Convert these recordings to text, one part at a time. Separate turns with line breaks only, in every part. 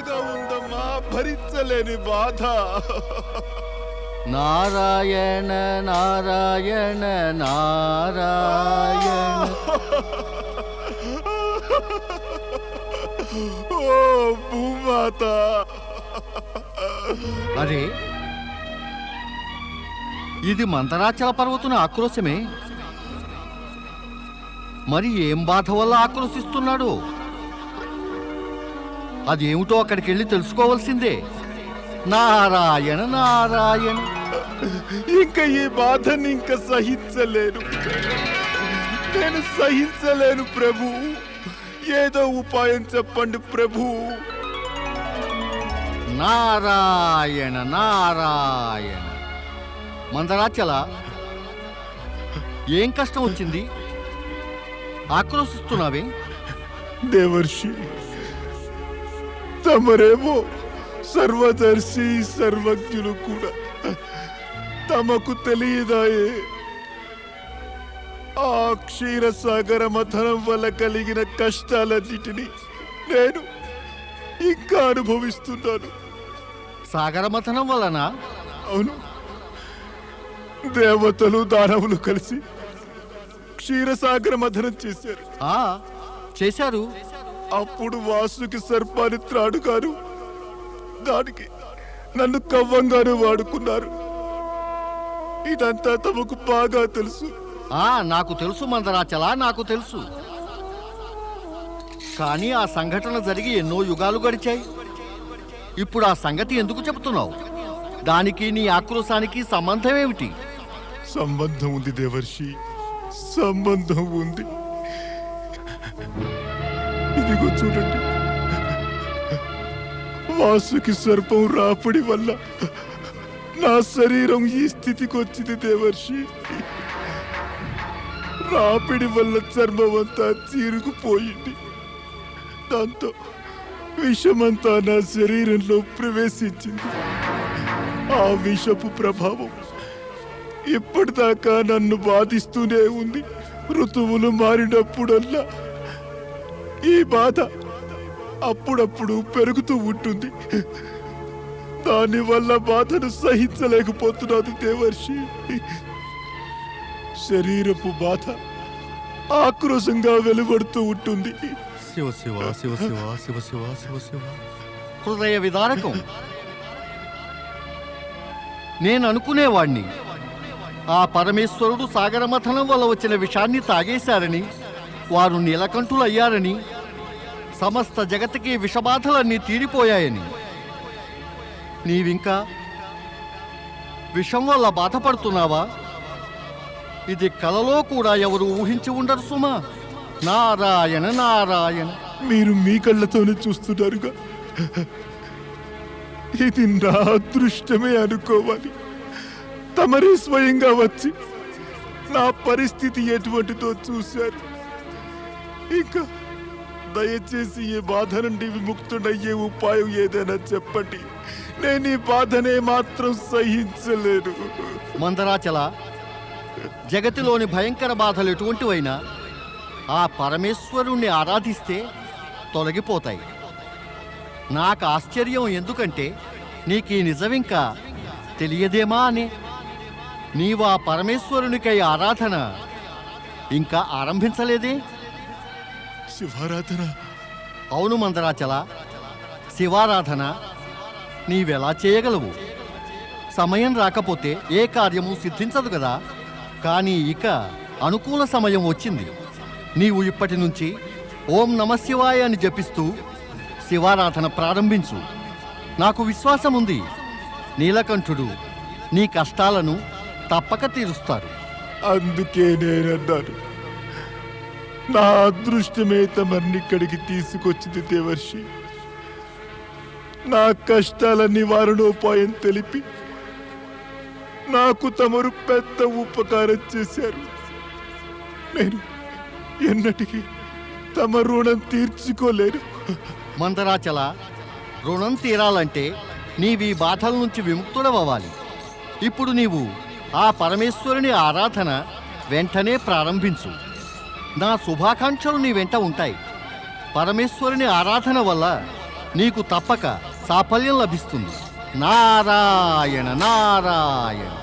బాధగా ఉందమ్మా భరించలేని బాధ.
నారాయణ నారాయణ నారాయణ.
ఓ భూమాత.
అరే ఇది మందరాచల పర్వతున ఆక్రోశమే. మరి ఏం బాధ వల్ల ఆక్రోశిస్తున్నాడు? అదేమిటో అక్కడికి వెళ్ళి తెలుసుకోవాల్సిందే. నారాయణ నారాయణ.
ఇంకా ఈ బాధని ఇంకా సహించలేను. నేను సహించలేను ప్రభు. ఏదో ఉపాయం చెప్పండి ప్రభు.
నారాయణ నారాయణ. మందరాచల ఏం కష్టం వచ్చింది? ఆక్రోశిస్తున్నావే?
దేవర్షి తమరేమో సర్వదర్శి సర్వజ్ఞులు కూడా తమకు తెలియదాయే. ఆ క్షీరసాగర మథనం వల్ల కలిగిన కష్టాలన్నిటినీ నేను ఇంకా అనుభవిస్తున్నాను.
సాగరమథనం వలన?
అవును. దేవతలు దానవులు కలిసి క్షీరసాగర మథనం చేశారు.
చేశారు.
అప్పుడు వాసుకి సర్పాన్ని త్రాడుగారు దానికి నన్ను కవ్వంగాను వాడుకున్నారు. ఇదంతా తమకు బాగా తెలుసు.
ఆ నాకు తెలుసు మందరాచల నాకు తెలుసు. కానీ ఆ సంఘటన జరిగి ఎన్నో యుగాలు గడిచాయి. ఇప్పుడు ఆ సంగతి ఎందుకు చెబుతున్నావు? దానికి నీ ఆక్రోశానికి సంబంధం ఏమిటి?
సంబంధం ఉంది దేవర్షి సంబంధం ఉంది. ఇదిగో చూడండి వాసుకి సర్పం రాపడి వల్ల నా శరీరం ఈ స్థితికి వచ్చింది దేవర్షి. రాపిడి వల్ల చర్మం అంతా చీరుకుపోయింది. దాంతో విషమంతా నా శరీరంలో ప్రవేశించింది. ఆ విషపు ప్రభావం ఇప్పటిదాకా నన్ను బాధిస్తూనే ఉంది. ఋతువులు మారినప్పుడల్లా ఈ బాధ అప్పుడప్పుడు పెరుగుతూ ఉంటుంది. దానివల్ల బాధను సహించలేకపోతున్నాను దేవర్షి. శరీరపు బాధ ఆక్రోశంగా వెలువడుతూ ఉంటుంది.
శివ శివ శివ శివ శివ శివ శివ శివ. హృదయ విదారకం. నేను అనుకునేవాణ్ణి. ఆ పరమేశ్వరుడు సాగరమథనం వల్ల వచ్చిన విషాన్ని తాగేశారని వారు నీలకంఠులయ్యారని సమస్త జగతికి విషబాధలన్నీ తీరిపోయాయని. నీవింకా విషం వల్ల బాధపడుతున్నావా? ఇది కలలో కూడా ఎవరు ఊహించి ఉండరు సుమా. నారాయణ నారాయణ.
మీరు మీ కళ్ళతోనే చూస్తున్నారుగా. ఇది నా అదృష్టమే అనుకోవాలి. తమరే స్వయంగా వచ్చి నా పరిస్థితి ఎటువంటిదో చూశారు. ఇంకా దయచేసి ఈ బాధ నుండి విముక్తుడయ్యే ఉపాయం ఏదైనా చెప్పండి. నేను ఈ బాధనే మాత్రం సహించలేను.
మందరాచల జగతిలోని భయంకర బాధలు ఎటువంటివైనా ఆ పరమేశ్వరుణ్ణి ఆరాధిస్తే తొలగిపోతాయి. నాకు ఆశ్చర్యం ఎందుకంటే నీకు ఈ నిజమింకా తెలియదేమా అని. నీవు ఆ పరమేశ్వరునికై ఆరాధన ఇంకా ఆరంభించలేదే?
శివారాధన.
అవును మందరాచల శివారాధన నీవెలా చేయగలవు? సమయం రాకపోతే ఏ కార్యము సిద్ధించదు కదా? కానీ ఇక అనుకూల సమయం వచ్చింది. నీవు ఇప్పటి నుంచి ఓం నమ శివాయ అని జపిస్తూ శివారాధన ప్రారంభించు. నాకు విశ్వాసం ఉంది. నీలకంఠుడు నీ కష్టాలను తప్పక తీరుస్తారు.
అందుకే నేనన్నాను. నా అదృష్టమే తమరిని ఇక్కడికి తీసుకొచ్చింది దేవర్షి. నా కష్టాల నివారణోపాయం తెలిపి నాకు తమరు పెద్ద ఉపకారం చేశారు. నేను ఎన్నటికీ తమ రుణం తీర్చుకోలేరు
మందరాచల రుణం తీరాలంటే నీవి బాధల నుంచి విముక్తుడవ్వాలి ఇప్పుడు నీవు ఆ పరమేశ్వరుని ఆరాధన వెంటనే ప్రారంభించు. నా శుభాకాంక్షలు నీ వెంట ఉంటాయి. పరమేశ్వరుని ఆరాధన వల్ల నీకు తప్పక సాఫల్యం లభిస్తుంది. నారాయణ నారాయణ.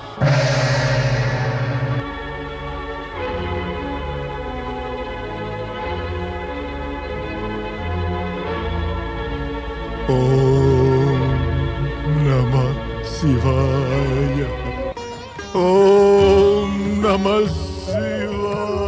ఓం నమ శివాయ. ఓం నమ శివాయ.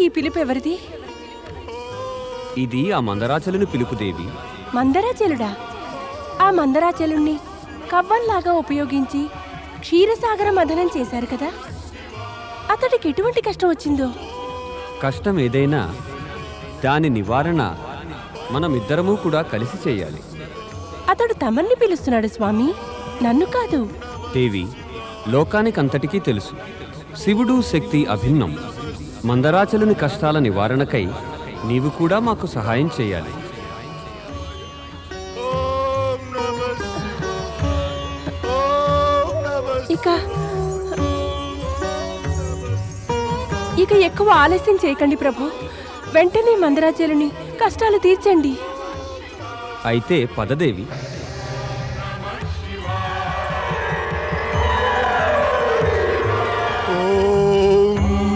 ఈ పిలుపు ఎవరిది?
ఇది ఆ మందరాచలను పిలుపుదేవి
మందరాచలుడా? ఆ మందరాచలుణ్ణి కవ్వంలాగా ఉపయోగించి క్షీరసాగర మదనం చేశారు కదా? అతడికి ఎటువంటి కష్టం వచ్చిందో?
కష్టం ఏదైనా దాని నివారణ మనమిద్దరము కూడా కలిసి చేయాలి.
అతడు తమన్ని పిలుస్తున్నాడు స్వామి. నన్ను కాదు.
దేవి లోకానికంతటికీ తెలుసు. శివుడు శక్తి అభిన్నం. మందరాచలుని కష్టాల నివారణకై నీవు కూడా మాకు సహాయం చేయాలి.
ఇక ఇక ఎక్కువ ఆలస్యం చేయకండి ప్రభు. వెంటనే మందరాచలుని కష్టాలు తీర్చండి.
అయితే పదదేవి.
ఓం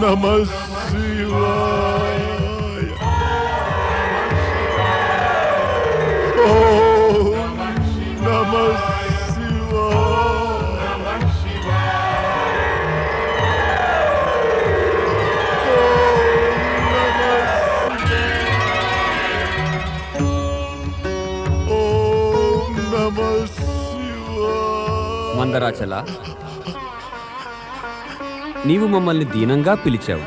సుందరాచల నీవు మమ్మల్ని దీనంగా పిలిచావు.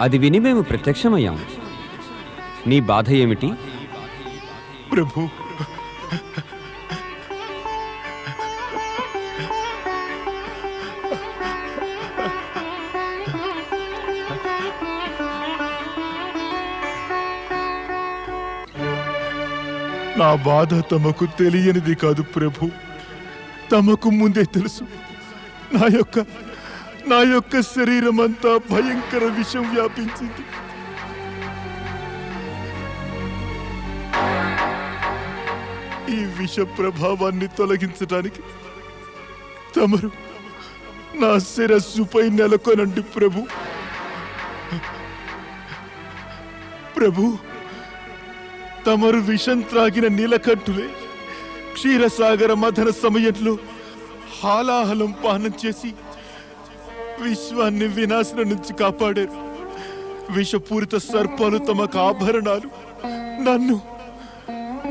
అది విని మేము ప్రత్యక్షమయ్యాం. నీ బాధ ఏమిటి?
ప్రభు. నా బాధ తమకు తెలియనిది కాదు ప్రభు. తమకు ముందే తెలుసు. నా యొక్క నా యొక్క శరీరం అంతా భయంకర విషం వ్యాపించింది. ఈ విష ప్రభావాన్ని తొలగించడానికి తమరు నా శిరస్సుపై నెలకొనండి ప్రభు. ప్రభు తమరు విషం త్రాగిన నీలకంఠులే. క్షీరసాగర మథన సమయంలో హాలాహలం పానం చేసి విశ్వాన్ని వినాశనం నుంచి కాపాడారు. విషపూరిత సర్పాలు తమకు ఆభరణాలు. నన్ను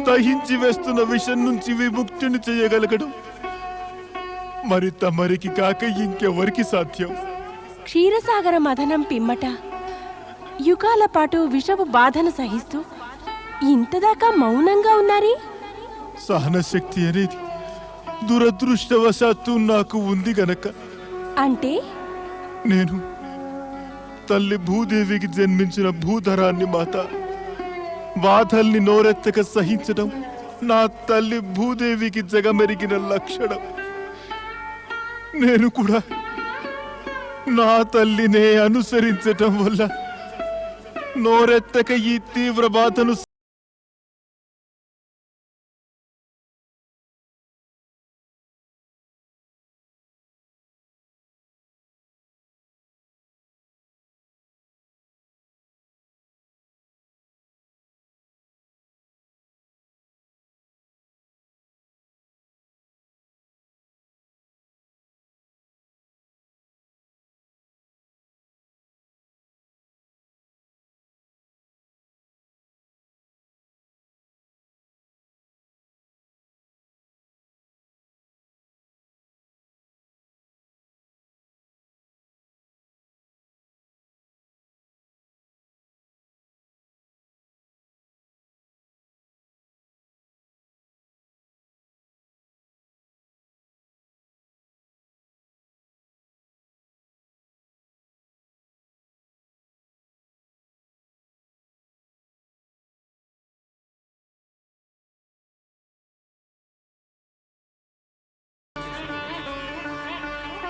దహించి వేస్తున్న విషం నుంచి విముక్తిని చేయగలగడం మరి తమరికి కాక ఇంకెవరికి సాధ్యం?
క్షీరసాగర మథనం పిమ్మట. యుగాల పాటు విషపు బాధను సహిస్తూ ఇంతదాకా మౌనంగా ఉన్నారే?
సహనశక్తి అనేది దురదృష్టవశాత్తు నాకు ఉంది గనక.
అంటే?
నేను తల్లి భూదేవికి జన్మించిన భూధరాన్ని మాత బాధల్ని నోరెత్తక సహించడం నా తల్లి భూదేవికి జగమెరిగిన లక్షణం. నేను కూడా నా తల్లినే అనుసరించటం వల్ల నోరెత్తక ఈ తీవ్ర బాధను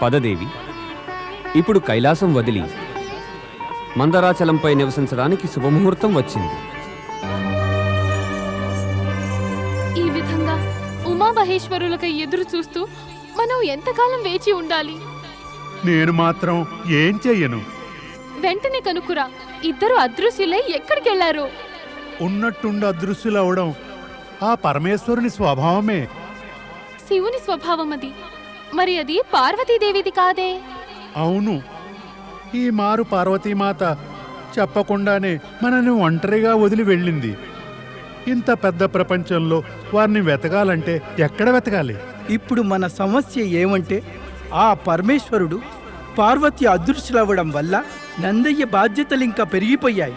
పదదేవి. ఇప్పుడు కైలాసం వదిలి మందరాచలంపై నివసించడానికి శుభముహూర్తం వచ్చింది.
ఈ విధంగా ఉమామహేశ్వరులకై ఎదురు చూస్తూ మనం ఎంతకాలం వేచి ఉండాలి?
నేను మాత్రం ఏం చెయ్యను.
వెంటనే కనుక్కురా ఇద్దరు అదృశ్యులై ఎక్కడికెళ్ళారు?
ఉన్నట్టుండి అదృశ్యులవడం ఆ పరమేశ్వరుని స్వభావమే.
శివుని స్వభావం అది మరి అది పార్వతీదేవిది కాదే?
అవును. ఈ మారు పార్వతీమాత చెప్పకుండానే మనని ఒంటరిగా వదిలి వెళ్ళింది. ఇంత పెద్ద ప్రపంచంలో వారిని వెతకాలంటే ఎక్కడ వెతకాలి?
ఇప్పుడు మన సమస్య ఏమంటే ఆ పరమేశ్వరుడు పార్వతి అదృశ్యులవ్వడం వల్ల నందయ్య బాధ్యతలు ఇంకా పెరిగిపోయాయి.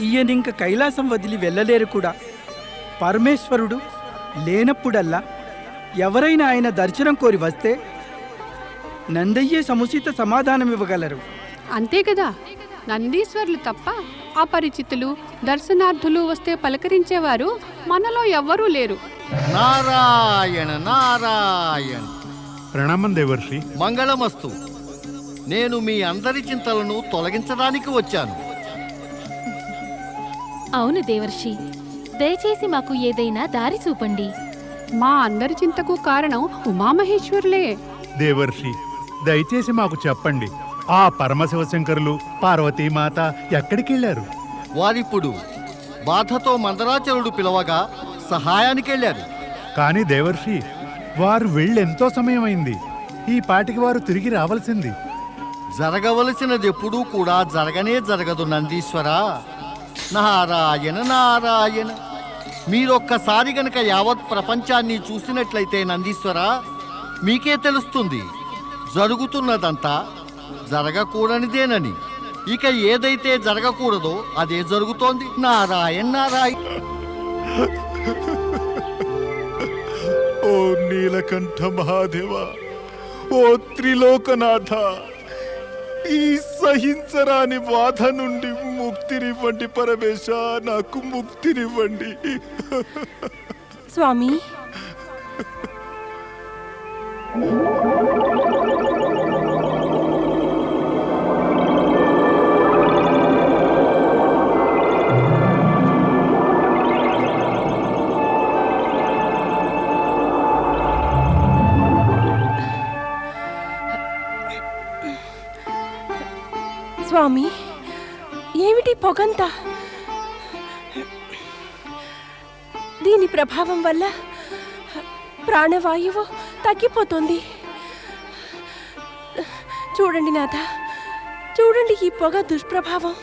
ఈయనింక కైలాసం వదిలి వెళ్ళలేరు కూడా. పరమేశ్వరుడు లేనప్పుడల్లా ఎవరైనా ఆయన దర్శనం కోరి వస్తే నందయ్యే సముచిత సమాధానం ఇవ్వగలరు.
అంతే కదా? నందీశ్వర్లు తప్ప అపరిచితులు దర్శనార్థులు వస్తే పలకరించేవారు మనలో ఎవ్వరూ లేరు.
నారాయణ నారాయణ.
ప్రణామం దేవర్షి.
మంగళమస్తు. నేను మీ అందరి చింతలను తొలగించడానికి వచ్చాను.
అవును దేవర్షి. దయచేసి మాకు ఏదైనా దారి చూపండి.
మా అందరి చింతకు కారణం ఉమామహేశ్వరులే.
దేవర్షి దయచేసి మాకు చెప్పండి ఆ పరమశివశంకరులు పార్వతీమాత ఎక్కడికి వెళ్ళారు
వారిప్పుడు బాధతో మందరాచరుడు పిలవగా సహాయానికి వెళ్ళారు
కానీ దేవర్షి వారు వెళ్ళెంతో సమయమైంది. ఈ పాటికి వారు తిరిగి రావాల్సింది.
జరగవలసినది ఎప్పుడూ కూడా జరగనే జరగదు నందీశ్వర. నారాయణ నారాయణ. మీరొక్కసారి గనక యావత్ ప్రపంచాన్ని చూసినట్లయితే నందీశ్వర మీకే తెలుస్తుంది. జరుగుతున్నదంతా జరగకూడనిదేనని. ఇక ఏదైతే జరగకూడదో అదే జరుగుతోంది. నారాయణ నారాయణ.
ఓ నీలకంఠ మహాదేవ ఓ త్రిలోకనాథ ఈ సహించరాని బాధ నుండి ముక్తినివ్వండి పరమేశ నాకు ముక్తినివ్వండి.
స్వామి. ప్రభావం వల్ల ప్రాణవాయువు తగ్గిపోతుంది. చూడండి నాథ చూడండి ఈ పొగ దుష్ప్రభావం.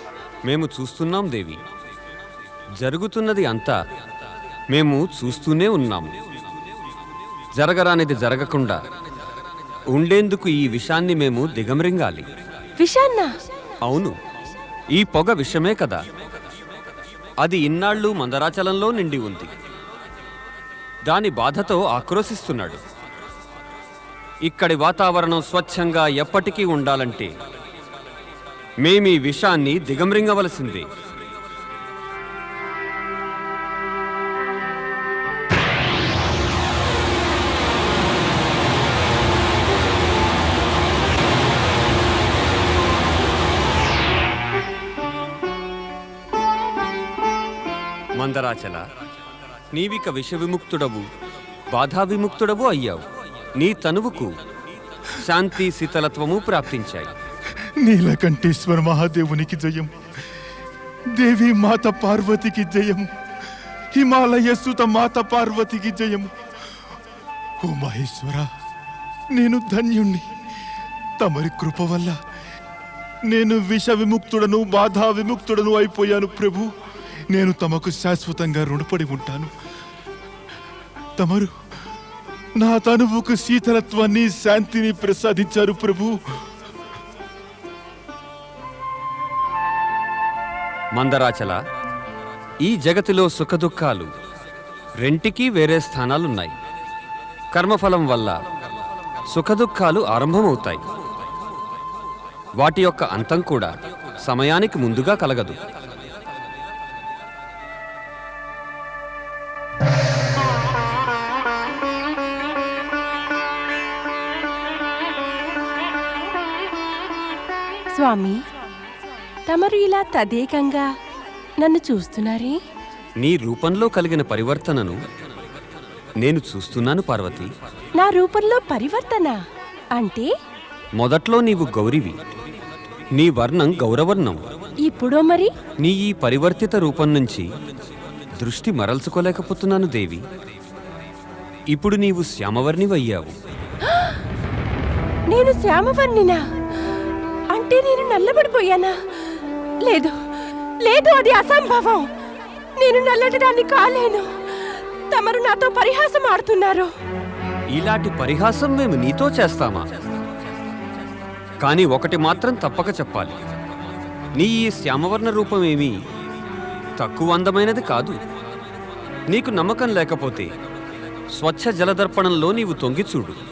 మేము చూస్తున్నాం దేవి. జరుగుతున్నది అంతా మేము చూస్తూనే ఉన్నాము. జరగరానిది జరగకుండా ఉండేందుకు ఈ విషాన్ని మేము దిగమరింగాలి.
విషాన్న?
అవును ఈ పొగ విషమే కదా. అది ఇన్నాళ్ళు మందరాచలంలో నిండి ఉంది. దాని బాధతో ఆక్రోశిస్తున్నాడు. ఇక్కడి వాతావరణం స్వచ్ఛంగా ఎప్పటికీ ఉండాలంటే మేమీ విషాన్ని దిగమరింగవలసింది. మందరాచల నీవిక విష విముక్తుడవు బాధా విముక్తుడవు అయ్యావు. నీ తనువుకు శాంతి శీతలత్వము ప్రాప్తించాయి.
నీలకంఠేశ్వర మహాదేవునికి జయం దేవి మాత పార్వతికి జయం హిమాలయ సుత మాత పార్వతికి జయం. ఓ మహేశ్వర నేను ధన్యుణ్ణి. తమరి కృప వల్ల నేను విష విముక్తుడను బాధా విముక్తుడను అయిపోయాను ప్రభు. నేను తమకు శాశ్వతంగా రుణపడి ఉంటాను. తమరు నా తనువుకు శీతలత్వాన్ని శాంతిని ప్రసాదించారు ప్రభు.
మందరాచల ఈ జగతిలో సుఖదుఖాలు రెంటికి వేరే స్థానాలున్నాయి. కర్మఫలం వల్ల సుఖదుఖాలు ఆరంభమవుతాయి. వాటి యొక్క అంతం కూడా సమయానికి ముందుగా కలగదు.
స్వామి తమరు ఇలా తదేకంగా నన్ను చూస్తున్నారే?
నీ రూపంలో కలిగిన పరివర్తనను నేను చూస్తున్నాను పార్వతి.
నా రూపంలో పరివర్తన అంటే?
మొదట్లో నీవు గౌరివి నీ వర్ణం గౌరవర్ణం.
ఇప్పుడో మరి?
నీ ఈ పరివర్తిత రూపం నుంచి దృష్టి మరల్చుకోలేకపోతున్నాను దేవి. ఇప్పుడు నీవు శ్యామవర్ణివయ్యావు.
నేను శ్యామవర్ణినా? అంటే నేను నల్లబడిపోయానా? లేదు లేదు అది అసంభవం. నేను నల్లటిదాన్ని కాలేను. తమరు నాతో పరిహాసం ఆడుతున్నారు.
ఇలాంటి పరిహాసం మేము నీతో చేస్తామా? కానీ ఒకటి మాత్రం తప్పక చెప్పాలి. నీ ఈ శ్యామవర్ణ రూపమేమి తక్కువ అందమైనది కాదు. నీకు నమ్మకం లేకపోతే స్వచ్ఛ జలదర్పణంలో నీవు తొంగి చూడు.